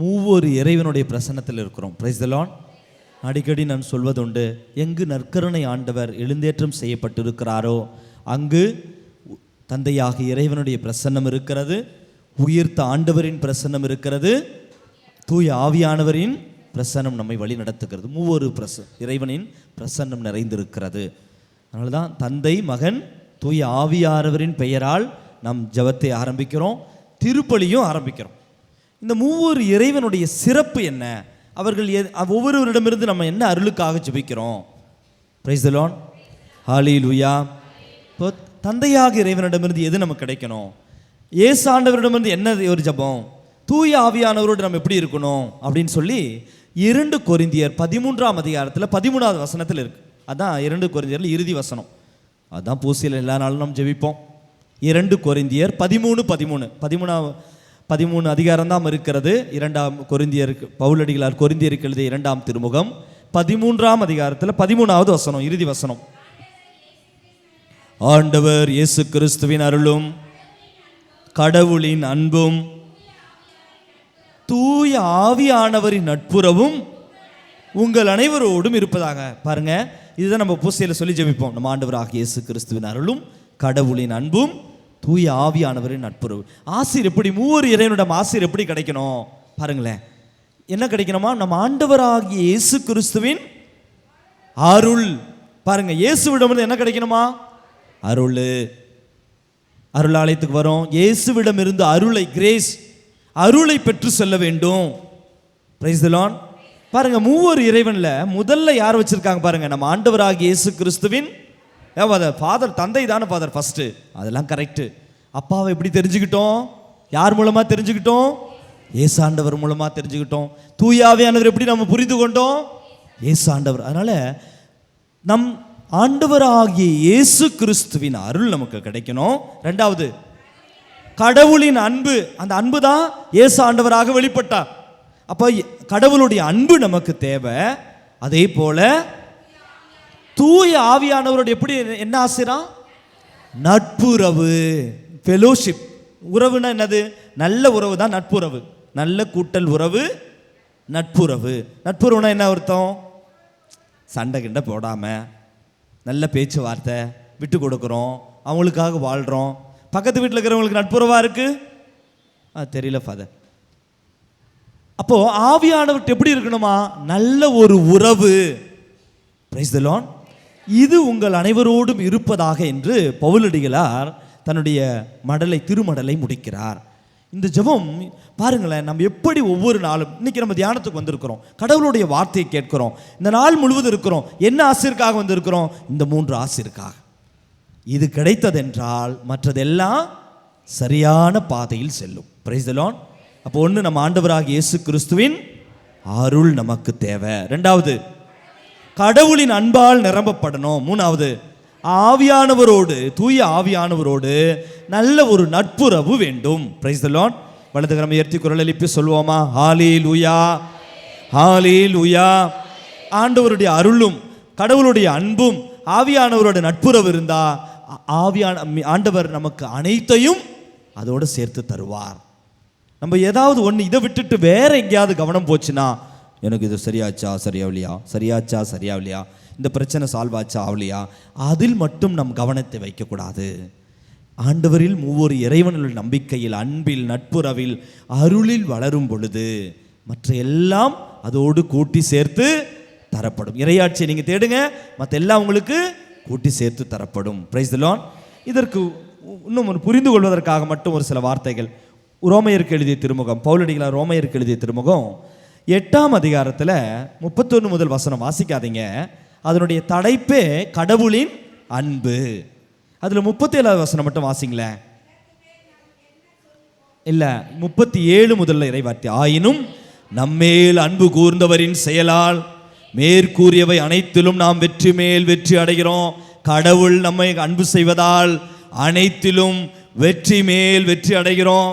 மூவொரு இறைவனுடைய பிரசன்னத்தில் இருக்கிறோம். பிரைஸ் லான் அடிக்கடி நான் சொல்வதுண்டு எங்கு நற்கருணை ஆண்டவர் எழுந்தேற்றம் செய்யப்பட்டிருக்கிறாரோ அங்கு தந்தையாக இறைவனுடைய பிரசன்னம் இருக்கிறது உயிர்த்த ஆண்டவரின் பிரசன்னம் இருக்கிறது தூய ஆவியானவரின் பிரசன்னம் நம்மை வழி நடத்துகிறது. மூவொரு பிரச இறைவனின் பிரசன்னம் நிறைந்திருக்கிறது. அதனால தான் தந்தை மகன் தூய ஆவியானவரின் பெயரால் நம் ஜெபத்தை ஆரம்பிக்கிறோம் திருப்பலியும் ஆரம்பிக்கிறோம். இந்த மூவர் இறைவனுடைய சிறப்பு என்ன? அவர்கள் எ- ஒவ்வொருவரிடமிருந்து நம்ம என்ன அருளுக்காக ஜெபிக்கிறோம்? பிரைஸ் லான் ஹாலி லுயா இப்போ தந்தையாக இறைவனிடமிருந்து எது நமக்கு கிடைக்கணும்? ஏசு ஆண்டவரிடமிருந்து என்ன ஒரு ஜெபம்? தூய ஆவியானவரோடு நம்ம எப்படி இருக்கணும்? அப்படின்னு சொல்லி இரண்டு கொரிந்தியர் பதிமூன்றாம் அதிகாரத்தில் பதிமூணாவது வசனத்தில் இருக்குது அதான் இரண்டு கொரிந்தியரில் இறுதி வசனம். அதான் பூசியில் எல்லா நாளும் நம்ம ஜெபிப்போம். இரண்டு கொரிந்தியர் பதிமூணு பதிமூணு. பதிமூணாவது பதிமூணு அதிகாரம் தான் இருக்கிறது. இரண்டாம் கொரிந்தியருக்கு பவுலடிகளார் கொரிந்தியருக்கு எழுதிய இரண்டாம் திருமுகம். பதிமூன்றாம் அதிகாரத்தில் பதிமூணாவது வசனம் இறுதி வசனம். ஆண்டவர் இயேசு கிறிஸ்துவின் அருளும் கடவுளின் அன்பும் தூய ஆவியானவரின் நட்புறவும் உங்கள் அனைவரோடும் இருப்பதாக. பாருங்க இதுதான் நம்ம பூசையில் சொல்லி ஜெபிப்போம். நம்ம ஆண்டவராக இயேசு கிறிஸ்துவின் அருளும் கடவுளின் அன்பும் தூய ஆவியானவரின் நட்புறவு. ஆசிர் எப்படி மூவர் இறைவனிடம் ஆசிர் எப்படி கிடைக்கணும்? பாருங்களேன். என்ன கிடைக்கணுமா? நம்ம ஆண்டவராகிய இயேசு கிறிஸ்துவின் அருள். பாருங்க இயேசுவிடம் என்ன கிடைக்கணுமா? அருள். அருளாலயத்துக்கு வரோம். இயேசுவிடம் இருந்து அருளை கிரேஸ் அருளை பெற்று செல்ல வேண்டும். பிரைஸ் லான் பாருங்க மூவர் இறைவனில் முதல்ல யார் வச்சிருக்காங்க பாருங்க? நம்ம ஆண்டவராகிய இயேசு கிறிஸ்துவின் ஃபாதர் தந்தை தானே ஃபாதர் ஃபஸ்ட்டு அதெல்லாம் கரெக்டு அப்பாவை எப்படி தெரிஞ்சுக்கிட்டோம்? யார் மூலமாக தெரிஞ்சுக்கிட்டோம்? ஏசாண்டவர் ஆண்டவர் தெரிஞ்சுக்கிட்டோம். தூயாவியானவர் எப்படி நம்ம புரிந்து கொண்டோம்? ஏசாண்டவர் ஆண்டவர். நம் ஆண்டவராகிய இயேசு கிறிஸ்துவின் அருள் நமக்கு கிடைக்கணும். ரெண்டாவது கடவுளின் அன்பு. அந்த அன்பு தான் இயேசு ஆண்டவராக வெளிப்பட்டார். அப்போ கடவுளுடைய அன்பு நமக்கு தேவை. அதே போல் தூய ஆவியானவரோட எப்படி என்ன ஆசிரா நட்புறவு. ஃபெலோஷிப் உறவுனா என்னது? நல்ல உறவு தான் நட்புறவு. நல்ல கூட்டல் உறவு நட்புறவு. நட்புறவுனா என்ன அர்த்தம்? சண்டை கிண்டை போடாமல் நல்ல பேச்சுவார்த்தை விட்டு கொடுக்குறோம் அவங்களுக்காக வாழ்கிறோம் பக்கத்து வீட்டில் இருக்கிறவங்களுக்கு நட்புறவாக இருக்குது ஆ தெரியல ஃபாதர் அப்போது ஆவியானவர்கிட்ட எப்படி இருக்கணுமா? நல்ல ஒரு உறவு. பிரைஸ் லோன் இது உங்கள் அனைவரோடும் இருப்பதாக என்று பவுலடிகளார் தன்னுடைய மடலை திருமடலை முடிக்கிறார். இந்த ஜெபம் பாருங்களேன் நம்ம எப்படி ஒவ்வொரு நாளும் இன்னைக்கு நம்ம தியானத்துக்கு வந்திருக்கிறோம். கடவுளுடைய வார்த்தையை கேட்கிறோம். இந்த நாள் முழுவதும் இருக்கிறோம். என்ன ஆசிற்காக வந்திருக்கிறோம்? இந்த மூன்று ஆசிற்காக. இது கிடைத்ததென்றால் மற்றதெல்லாம் சரியான பாதையில் செல்லும். பிரைஸ் அப்போ ஒன்று நம்ம ஆண்டவராக இயேசு கிறிஸ்துவின் அருள் நமக்கு தேவை. ரெண்டாவது கடவுளின் அன்பால் நிரம்பப்படணும். மூணாவது ஆவியானவரோடு தூய ஆவியானவரோடு நல்ல ஒரு நட்புறவு வேண்டும். பிரைஸ் லோன் வலது கிழமை உயர்த்தி குரல் எழுப்பி சொல்வோமா? ஹாலி லூயா ஹாலி லூயா ஆண்டவருடைய அருளும் கடவுளுடைய அன்பும் ஆவியானவரோட நட்புறவு இருந்தா ஆவியான ஆண்டவர் நமக்கு அனைத்தையும் அதோடு சேர்த்து தருவார். நம்ம ஏதாவது ஒன்று இதை விட்டுட்டு வேற எங்கேயாவது கவனம் போச்சுன்னா எனக்கு இது சரியாச்சா சரியாவலையா? சரியாச்சா சரியாவலையா? இந்த பிரச்சனை சால்வ் ஆச்சா ஆகலையா அதில் மட்டும் நம் கவனத்தை வைக்கக்கூடாது. ஆண்டவரில் ஒவ்வொரு இறைவனுள் நம்பிக்கையில் அன்பில் நட்புறவில் அருளில் வளரும் பொழுது மற்ற எல்லாம் அதோடு கூட்டி சேர்த்து தரப்படும். இறையாட்சியை நீங்கள் தேடுங்க மற்ற எல்லாம் உங்களுக்கு கூட்டி சேர்த்து தரப்படும். பிரைஸ் லான் இதற்கு இன்னும் ஒரு புரிந்து கொள்வதற்காக மட்டும் ஒரு சில வார்த்தைகள். ரோமையருக்கு எழுதிய திருமுகம். பௌலடிகளாக ரோமையருக்கு எழுதிய திருமுகம். எட்டாம் அதிகாரத்தில் முப்பத்தொன்று முதல் வசனம் வாசிக்காதீங்க. அதனுடைய தலைப்பே கடவுளின் அன்பு. அதில் முப்பத்தேழாவது வசனம் மட்டும் வாசிங்களேன். இல்லை முப்பத்தி ஏழு முதல்ல இறைவார்த்தை ஆயினும் நம்மேல் அன்பு கூர்ந்தவரின் செயலால் மேற்கூறியவை அனைத்திலும் நாம் வெற்றி மேல் வெற்றி அடைகிறோம். கடவுள் நம்மை அன்பு செய்வதால் அனைத்திலும் வெற்றி மேல் வெற்றி அடைகிறோம்.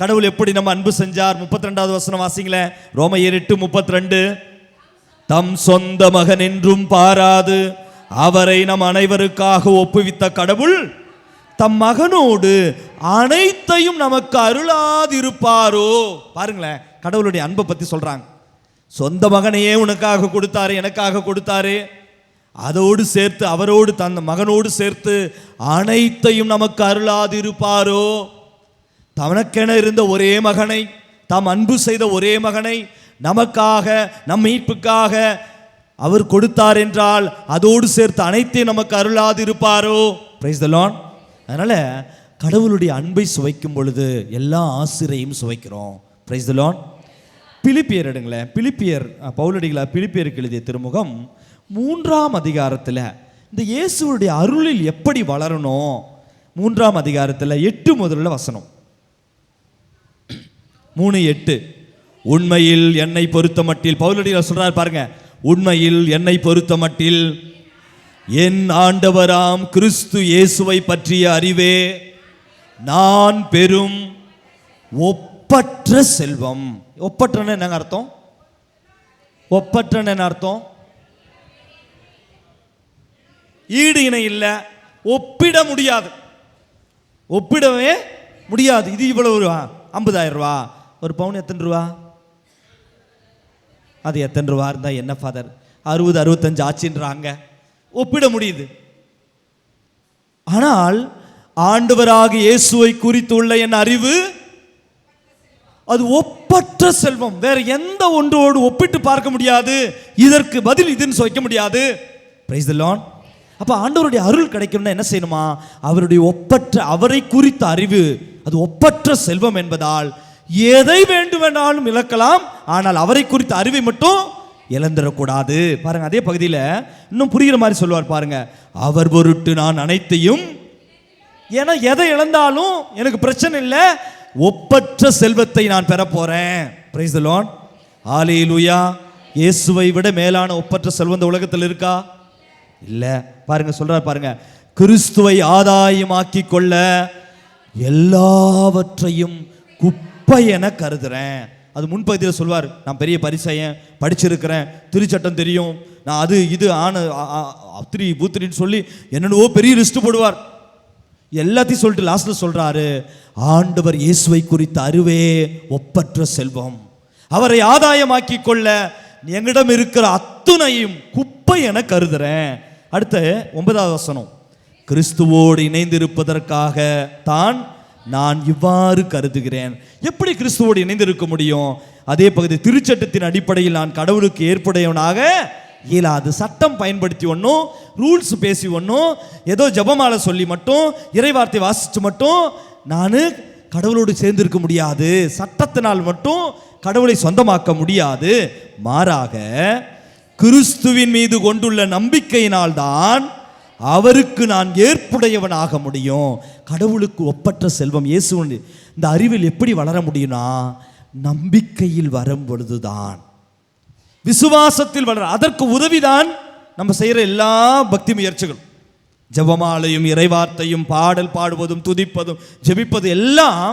கடவுள் எப்படி நம்ம அன்பு செஞ்சார்? முப்பத்தி ரெண்டாவது வசனம் வாசிங்களேன் ரோமையர் எட்டு முப்பத்தி ரெண்டு தம் சொந்த மகன் என்றும் பாராது. அவரை நம் அனைவருக்காக ஒப்புவித்த கடவுள் தம் மகனோடு அனைத்தையும் நமக்கு அருளாதிருப்பாரோ. பாருங்களேன் கடவுளுடைய அன்பை பற்றி சொல்கிறாங்க சொந்த மகனையே உனக்காக கொடுத்தாரு எனக்காக கொடுத்தாரு. அதோடு சேர்த்து அவரோடு தந்த மகனோடு சேர்த்து அனைத்தையும் நமக்கு அருளாதிருப்பாரோ. தனக்கென இருந்த ஒரே மகனை தாம் அன்பு செய்த ஒரே மகனை நமக்காக நம் மீட்புக்காக அவர் கொடுத்தார் என்றால் அதோடு சேர்த்து அனைத்தையும் நமக்கு அருளாது இருப்பாரோ பிரைஸ் அதனால் கடவுளுடைய அன்பை சுவைக்கும் பொழுது எல்லா ஆசிரியையும் சுவைக்கிறோம். பிரைஸ் த பிலிப்பியர் எடுங்களேன். பிலிப்பியர் பௌலடிகளாக பிலிப்பியருக்கு எழுதிய திருமுகம் மூன்றாம் அதிகாரத்தில் இந்த இயேசுவருடைய அருளில் எப்படி வளரணும்? மூன்றாம் அதிகாரத்தில் எட்டு முதல்ல வசனம். மூணு எட்டு. உண்மையில் என்னை பொறுத்த மட்டில் பவுலடியில் சொல்கிறார் பாருங்க உண்மையில் என்னை பொறுத்த மட்டில் என் ஆண்டவராம் கிறிஸ்து இயேசுவை பற்றிய அறிவே நான் பெறும் ஒப்பற்ற செல்வம். ஒப்பற்றன்னு என்னங்க அர்த்தம்? ஒப்பற்றன்னு என்ன அர்த்தம்? ஈடு இணை இல்லை ஒப்பிட முடியாது. ஒப்பிடவே முடியாது. இது இவ்வளவு ரூபா? ஐம்பதாயிரம் ரூபா. ஒரு பவுன் எத்தனை ரூபா? அது எத்தனை ரூபா இருந்தால் என்ன ஃபாதர் அறுபது அறுபத்தஞ்சு ஆச்சுன்றாங்க. ஒப்பிட முடியுது. ஆனால் ஆண்டவராக இயேசுவை குறித்துள்ள என் அறிவு அது ஒப்பற்ற செல்வம். வேற எந்த ஒன்றோடு ஒப்பிட்டு பார்க்க முடியாது. இதற்கு பதில் இதுன்னு வைக்க முடியாது. பிரைஸ் லோன் அப்போ ஆண்டவருடைய அருள் கிடைக்கணும்னா என்ன செய்யணுமா? அவருடைய ஒப்பற்ற அவரை குறித்த அறிவு அது ஒப்பற்ற செல்வம் என்பதால் எதை வேண்டுமென்றாலும் இழக்கலாம் ஆனால் அவரை குறித்த அறிவை மட்டும் இழந்துடக்கூடாது. பாருங்க அதே பகுதியில் இன்னும் புரிகிற மாதிரி சொல்லுவார் பாருங்க அவர் பொருட்டு நான் அனைத்தையும் ஏன்னா எதை இழந்தாலும் எனக்கு பிரச்சனை இல்லை ஒப்பற்ற செல்வத்தை நான் பெற போறேன். பிரைஸ் லார்ட் ஆலேலூயா இயேசுவை விட மேலான ஒப்பற்ற செல்வம் இந்த உலகத்தில் இருக்கா? இல்ல. பாருங்க சொல்றார் பாருங்க கிறிஸ்துவை ஆதாயமாக்கி கொள்ள எல்லாவற்றையும் குப்ப என கருதுறேன்? அது முன்பகுதியில் சொல்வார் நான் பெரிய பரிசையன் படிச்சிருக்கிறேன் திருச்சட்டம் தெரியும். நான் அது இது ஆன அத்திரி பூத்திரின்னு சொல்லி என்னென்னவோ பெரிய லிஸ்ட் போடுவார். எல்லாத்தையும் சொல்லிட்டு லாஸ்ட்டில் சொல்கிறாரு ஆண்டவர் இயேசுவை குறித்த அறிவே ஒப்பற்ற செல்வம். அவரை ஆதாயமாக்கி கொள்ள எங்களிடம் இருக்கிற அத்துணையும் குப்பை என கருதுறேன். அடுத்த ஒன்பதாவது வசனம் கிறிஸ்துவோடு இணைந்திருப்பதற்காக தான் நான் இவ்வாறு கருதுகிறேன். எப்படி கிறிஸ்துவோடு இணைந்திருக்க முடியும்? அதே பகுதி திருச்சட்டத்தின் அடிப்படையில் நான் கடவுளுக்கு ஏற்புடையவனாக இயலாது. சட்டம் பயன்படுத்தி ஒன்றும் ரூல்ஸ் பேசி ஒன்றும் ஏதோ ஜெபமாலை சொல்லி மட்டும் இறைவார்த்தை வாசித்து மட்டும் நான் கடவுளோடு சேர்ந்திருக்க முடியாது. சட்டத்தினால் மட்டும் கடவுளை சொந்தமாக்க முடியாது. மாறாக கிறிஸ்துவின் மீது கொண்டுள்ள நம்பிக்கையினால் தான் அவருக்கு நான் ஏற்புடையவனாக முடியும். கடவுளுக்கு ஒப்பற்ற செல்வம். இயேசு இந்த அறிவில் எப்படி வளர முடியும்னா நம்பிக்கையில் வரும் பொழுதுதான். விசுவாசத்தில் வளர அதற்கு உதவிதான் நம்ம செய்கிற எல்லா பக்தி முயற்சிகளும். ஜெபமாலையும் இறைவார்த்தையும் பாடல் பாடுவதும் துதிப்பதும் ஜெபிப்பது எல்லாம்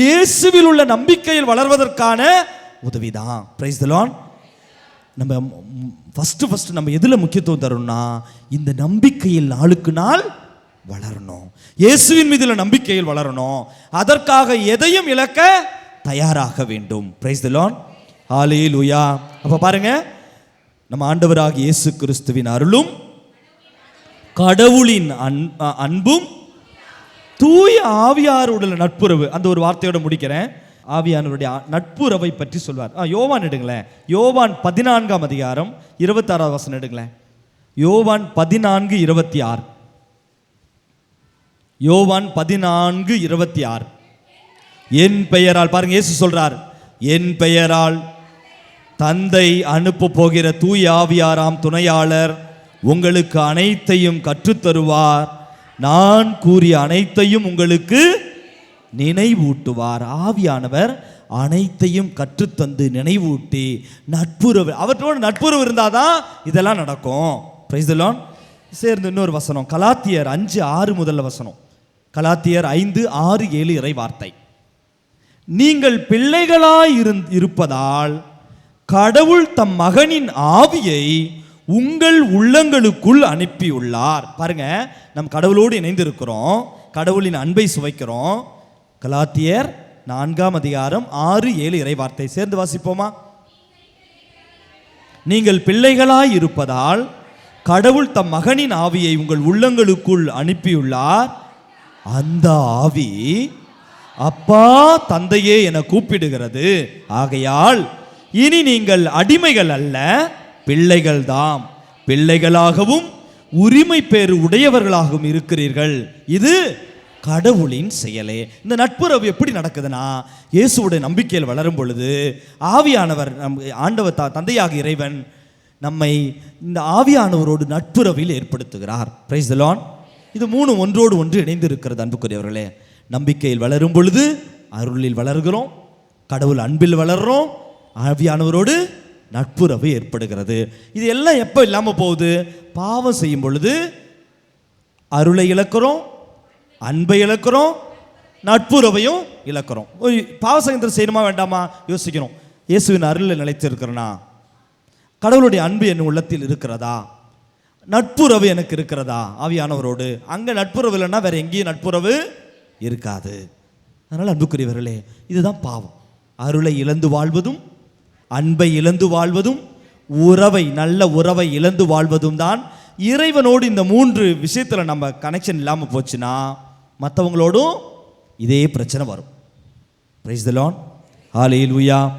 இயேசுவில் உள்ள நம்பிக்கையில் வளர்வதற்கான உதவிதான். பிரைஸ் தலான் நம்ம ஃபஸ்ட்டு ஃபஸ்ட்டு நம்ம எதில் முக்கியத்துவம் தரணும்னா இந்த நம்பிக்கையில் நாளுக்கு நாள் வளரணும். இயேசுவின் மீதுல நம்பிக்கையில் வளரணும். அதற்காக எதையும் இழக்க தயாராக வேண்டும். பிரைஸ் திலோன் ஆலே உயா அப்போ பாருங்க நம்ம ஆண்டவராக இயேசு கிறிஸ்துவின் அருளும் கடவுளின் அன் அன்பும் தூய ஆவியாருடைய நட்புறவு. அந்த ஒரு வார்த்தையோட முடிக்கிறேன். ஆவியானவருடைய நட்புறவை பற்றி சொல்வார். ஆ யோவான் எடுங்களேன். யோவான் பதினான்காம் அதிகாரம் இருபத்தாறாவது வசனம் எடுங்களேன். யோவான் பதினான்கு இருபத்தி ஆறு யோவான் பதினான்கு இருபத்தி ஆறு என் பெயரால் பாருங்க இயேசு சொல்றார். என் பெயரால் தந்தை அனுப்ப போகிற தூய் ஆவியாராம் துணையாளர் உங்களுக்கு அனைத்தையும் கற்றுத்தருவார். நான் கூறிய அனைத்தையும் உங்களுக்கு நினைவூட்டுவார். ஆவியானவர் அனைத்தையும் கற்றுத்தந்து நினைவூட்டி நட்புறவு அவற்றோடு நட்புறவு இருந்தாதான் இதெல்லாம் நடக்கும். பிரைஸ் சேர்ந்து இன்னொரு வசனம். கலாத்தியர் அஞ்சு ஆறு முதல்ல வசனம். கலாத்தியர் ஐந்து ஆறு ஏழு இறை வார்த்தை. நீங்கள் பிள்ளைகளாய் இருந் இருப்பதால் கடவுள் தம் மகனின் ஆவியை உங்கள் உள்ளங்களுக்குள் அனுப்பியுள்ளார். பாருங்க நம் கடவுளோடு இணைந்திருக்கிறோம். கடவுளின் அன்பை சுவைக்கிறோம். கலாத்தியர் நான்காம் அதிகாரம் ஆறு ஏழு இறை வார்த்தை. சேர்ந்து வாசிப்போமா? நீங்கள் பிள்ளைகளாய் இருப்பதால் கடவுள் தம் மகனின் ஆவியை உங்கள் உள்ளங்களுக்குள் அனுப்பியுள்ளார். அந்த ஆவி அப்பா தந்தையே என கூப்பிடுகிறது. ஆகையால் இனி நீங்கள் அடிமைகள் அல்ல பிள்ளைகள்தாம் பிள்ளைகளாகவும் உரிமை பேறு உடையவர்களாகவும் இருக்கிறீர்கள். இது கடவுளின் செயலே. இந்த நட்புறவு எப்படி நடக்குதுன்னா இயேசுவோட நம்பிக்கையில் வளரும் பொழுது ஆவியானவர் நம் ஆண்டவர் த- தந்தையாக இறைவன் நம்மை இந்த ஆவியானவரோடு நட்புறவில் ஏற்படுத்துகிறார். பிரைஸ் லான் இது மூணு ஒன்றோடு ஒன்று இணைந்து இருக்கிறது அன்புக்குரியவர்களே. நம்பிக்கையில் வளரும் பொழுது அருளில் வளர்கிறோம் கடவுள் அன்பில் வளர்கிறோம் ஆவியானவரோடு நட்புறவு ஏற்படுகிறது. இது எல்லாம் எப்போ இல்லாமல் போகுது? பாவம் செய்யும் பொழுது அருளை இழக்கிறோம் அன்பை இழக்கிறோம் நட்புறவையும் இழக்கிறோம். பாவசங்கத்தில் செய்யணுமா வேண்டாமா? யோசிக்கணும். இயேசுவின் அருளில் நிலைத்திருக்கிறனா? கடவுளுடைய அன்பு என் உள்ளத்தில் இருக்கிறதா? நட்புறவு எனக்கு இருக்கிறதா? ஆவியானவரோடு. அங்கே நட்புறவு இல்லைன்னா வேறு எங்கேயும் நட்புறவு இருக்காது. அதனால் அன்புக்குரியவர்களே இதுதான் பாவம். அருளை இழந்து வாழ்வதும் அன்பை இழந்து வாழ்வதும் உறவை நல்ல உறவை இழந்து வாழ்வதும் தான் இறைவனோடு இந்த மூன்று விஷயத்தில் நம்ம கனெக்ஷன் இல்லாமல் போச்சுன்னா மற்றவங்களோடும் இதே பிரச்சனை வரும். பிரைஸ் த லான் ஆலையில் உயா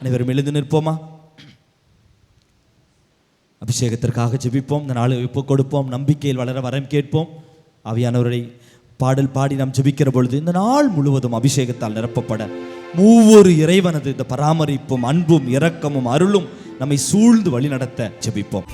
அனைவரும் எழுந்து நிற்போமா? அபிஷேகத்திற்காக ஜெபிப்போம். இந்த நாளை ஒப்பு கொடுப்போம். நம்பிக்கையில் வளர வரம் கேட்போம். அவையானவரை பாடல் பாடி நாம் ஜெபிக்கிற பொழுது இந்த நாள் முழுவதும் அபிஷேகத்தால் நிரப்பப்பட மூவொரு இறைவனது இந்த பராமரிப்பும் அன்பும் இரக்கமும் அருளும் நம்மை சூழ்ந்து வழி நடத்த ஜெபிப்போம்